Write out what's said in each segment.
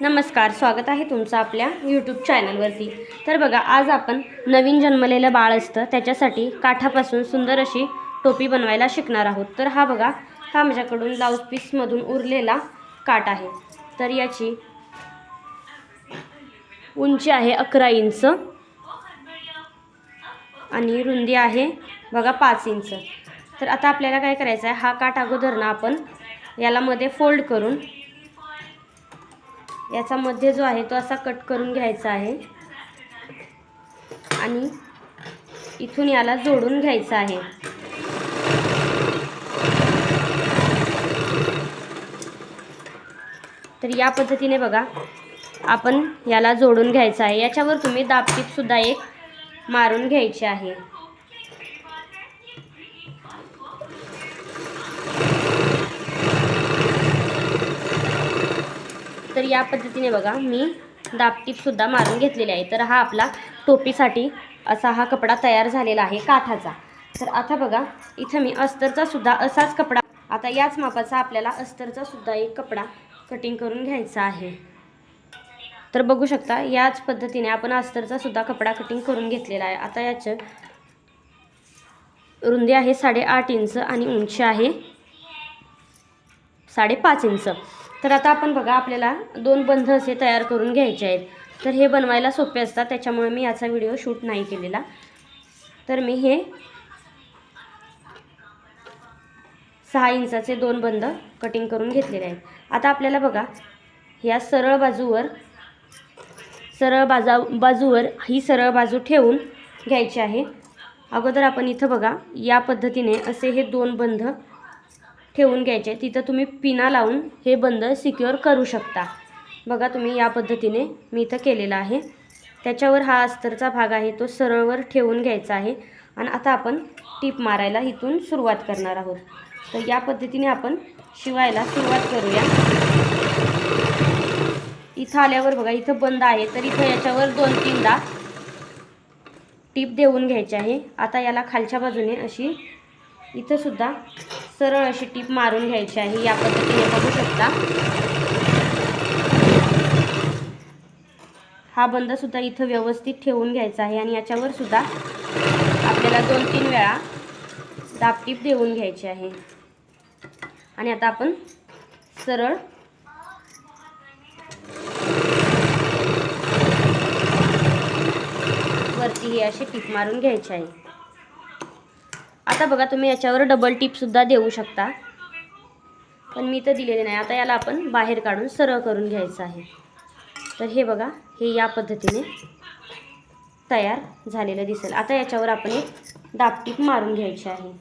नमस्कार स्वागत आहे तुमचं आपल्या यूट्यूब चॅनलवरती तर बघा आज आपण नवीन जन्मलेलं बाळ असतं त्याच्यासाठी काठापासून सुंदर अशी टोपी बनवायला शिकणार आहोत. तर हा बघा हा माझ्याकडून ब्लाऊज पीसमधून उरलेला काठ आहे. तर याची उंची आहे अकरा इंच आणि रुंदी आहे बघा पाच इंच. तर आता आपल्याला काय करायचं आहे हा काठ अगोदर ना आपण याला मध्ये फोल्ड करून याचा मध्ये जो आहे तो असा कट करून घ्यायचा आहे. आणि इथून याला जोडून घ्यायचं आहे. तर या पद्धतीने बघा आपण याला जोडून घ्यायचं आहे. याच्यावर तुम्ही दाबटीपसुद्धा एक मारून घ्यायची आहे. तर या पद्धतीने बघा मी दाबटीपसुद्धा मारून घेतलेली आहे. तर हा आपला टोपीसाठी असा हा कपडा तयार झालेला आहे काठाचा. तर आता बघा इथं मी अस्तरचा सुद्धा असाच कपडा आता याच मापाचा आपल्याला अस्तरचा सुद्धा एक कपडा कटिंग करून घ्यायचा आहे. तर बघू शकता याच पद्धतीने आपण अस्तरचा सुद्धा कपडा कटिंग करून घेतलेला आहे. आता याचं रुंदी आहे साडेआठ इंच आणि उंची आहे साडेपाच इंच. तर आता आपण बघा आपल्याला दोन बंध असे तयार करून घ्यायचे आहेत. तर हे बनवायला सोपे असतात त्याच्यामुळे मी याचा व्हिडिओ शूट नाही केलेला. तर मी हे सहा इंचाचे दोन बंध कटिंग करून घेतलेले आहेत. आता आपल्याला बघा या सरळ बाजूवर सरळ बाजा बाजूवर ही सरळ बाजू ठेवून घ्यायची आहे. अगोदर आपण इथं बघा या पद्धतीने असे हे दोन बंध ठेवून घ्यायचे. तिथं तुम्ही पिना लावून हे बंद सिक्युअर करू शकता. बघा तुम्ही या पद्धतीने मी इथं केलेला आहे. त्याच्यावर हा अस्तरचा भाग आहे तो सरळवर ठेवून घ्यायचा आहे. आणि आता आपण टीप मारायला इथून सुरुवात करणार आहोत. तर या पद्धतीने आपण शिवायला सुरुवात करूया. इथं आल्यावर बघा इथं बंद आहे. तर इथं याच्यावर दोन तीनदा टीप देऊन घ्यायची आहे. आता याला खालच्या बाजूने अशी इथंसुद्धा सरळ अशी टीप मारून घ्यायची आहे. या पद्धतीने बघू शकता. हा बंद सुद्धा इथं व्यवस्थित ठेवून घ्यायचा आहे आणि याच्यावर सुद्धा आपल्याला दोन तीन वेळा दाबटीप देऊन घ्यायची आहे. आणि आता आपण सरळ वरती ही अशी टीप मारून घ्यायची आहे. आता बघा तुम्ही याच्यावर डबल टीपसुद्धा देऊ शकता. पण मी तर दिलेले नाही. आता याला आपण बाहेर काढून सरळ करून घ्यायचं आहे. तर हे बघा हे या पद्धतीने तयार झालेलं दिसेल. आता याच्यावर आपण एक दापटीप मारून घ्यायची आहे.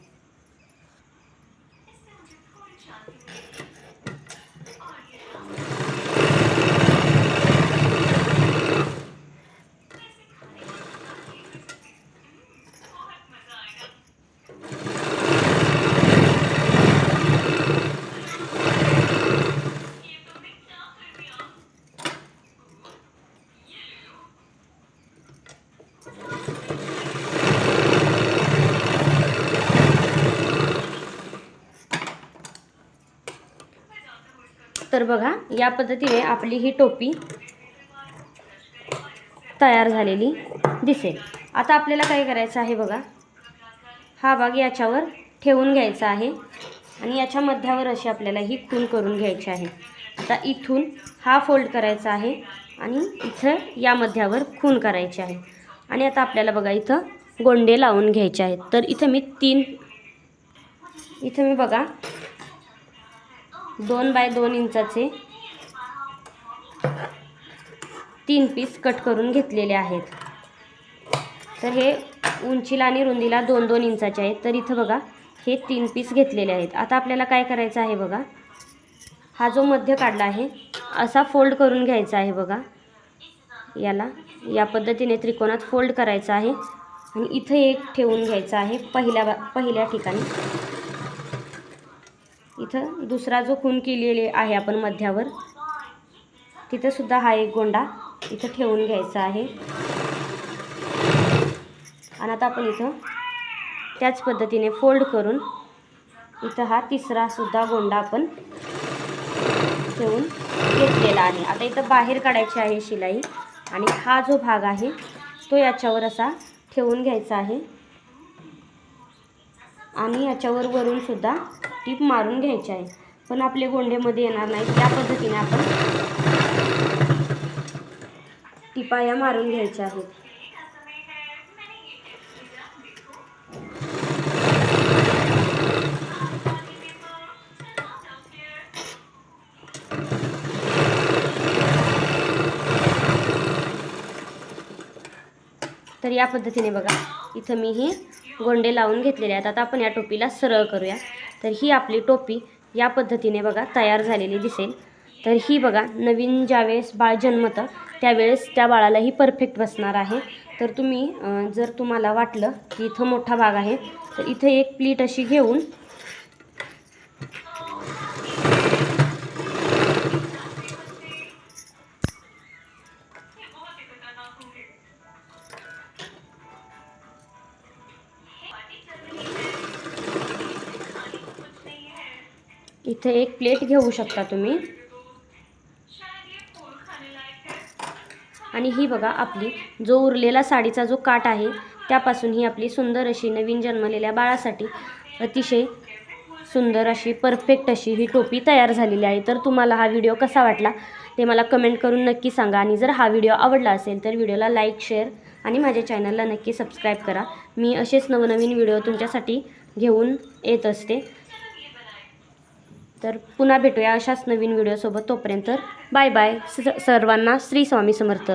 तर बघा या पद्धतीने आपली ही टोपी तयार झालेली दिसेल. आता आपल्याला काय करायचं आहे बघा हा भाग याच्यावर ठेवून घ्यायचा आहे आणि याच्या मध्यावर अशी आपल्याला ही खून करून घ्यायची आहे. आता इथून हा फोल्ड करायचा आहे आणि इथं या मध्यावर खून करायची आहे. आणि आता आपल्याला बघा इथं गोंडे लावून घ्यायचे आहेत. तर इथं मी तीन इथं मी बघा दोन बाय दोन इंचाचे तीन पीस कट करून घेतलेले आहेत. तर हे उंचीला आणि रुंदीला दोन दोन इंचाचे आहेत. तर इथं बघा हे तीन पीस घेतलेले आहेत. आता आपल्याला काय करायचं आहे बघा? हा जो मध्य काढला आहे असा फोल्ड करून घ्यायचा आहे बघा. याला या पद्धतीने त्रिकोणात फोल्ड करायचा आहे. आणि इथं एक ठेवून घ्यायचा आहे पहिल्या बा पहिल्या ठिकाणी. इथं दुसरा जो खून केलेले आहे आपण मध्यावर तिथंसुद्धा हा एक गोंडा इथं ठेवून घ्यायचा आहे. आणि आता आपण इथं त्याच पद्धतीने फोल्ड करून इथं हा तिसरासुद्धा गोंडा आपण ठेवून घेतलेला आहे. आता इथं बाहेर काढायची आहे शिलाई आणि हा जो भाग आहे तो याच्यावर असा ठेवून घ्यायचा आहे. आणि याच्यावर वरूनसुद्धा टीप मारून घ्यायची आहे. पण आपले गोंडेमध्ये येणार नाही त्या पद्धतीने आपण टिपाया मारून घ्यायच्या आहेत. तर या पद्धतीने बघा इथं मी हे गोंडे लावून घेतलेले आहेत. आता आपण या टोपीला सरळ करूया. तर ही आपली टोपी या पद्धतीने बघा तयार झालेली दिसेल. तर ही बघा नवीन ज्यावेळेस बाळ जन्मतं त्यावेळेस त्या बाळाला ही परफेक्ट बसणार आहे. तर तुम्ही जर तुम्हाला वाटलं की इथं मोठा भाग आहे तर इथे एक प्लीट अशी घेऊन इथे एक प्लेट घेऊ शकता तुम्ही. आणि ही बघा आपली जो उरलेला साडीचा जो काट आहे त्यापासून ही आपली सुंदर अशी नवीन जन्मलेल्या बाळासाठी अतिशय सुंदर अशी परफेक्ट अशी ही टोपी तयार झालेली आहे. तर तुम्हाला हा व्हिडिओ कसा वाटला ते मला कमेंट करून नक्की सांगा. आणि जर हा व्हिडिओ आवडला असेल तर व्हिडिओला लाईक शेअर आणि माझ्या चॅनलला नक्की सबस्क्राईब करा. मी असेच नवनवीन व्हिडिओ तुमच्यासाठी घेऊन येत असते. तर पुन्हा भेटूया अशाच नवीन व्हिडिओसोबत तोपर्यंत बाय बाय स सर्वांना श्री स्वामी समर्थ.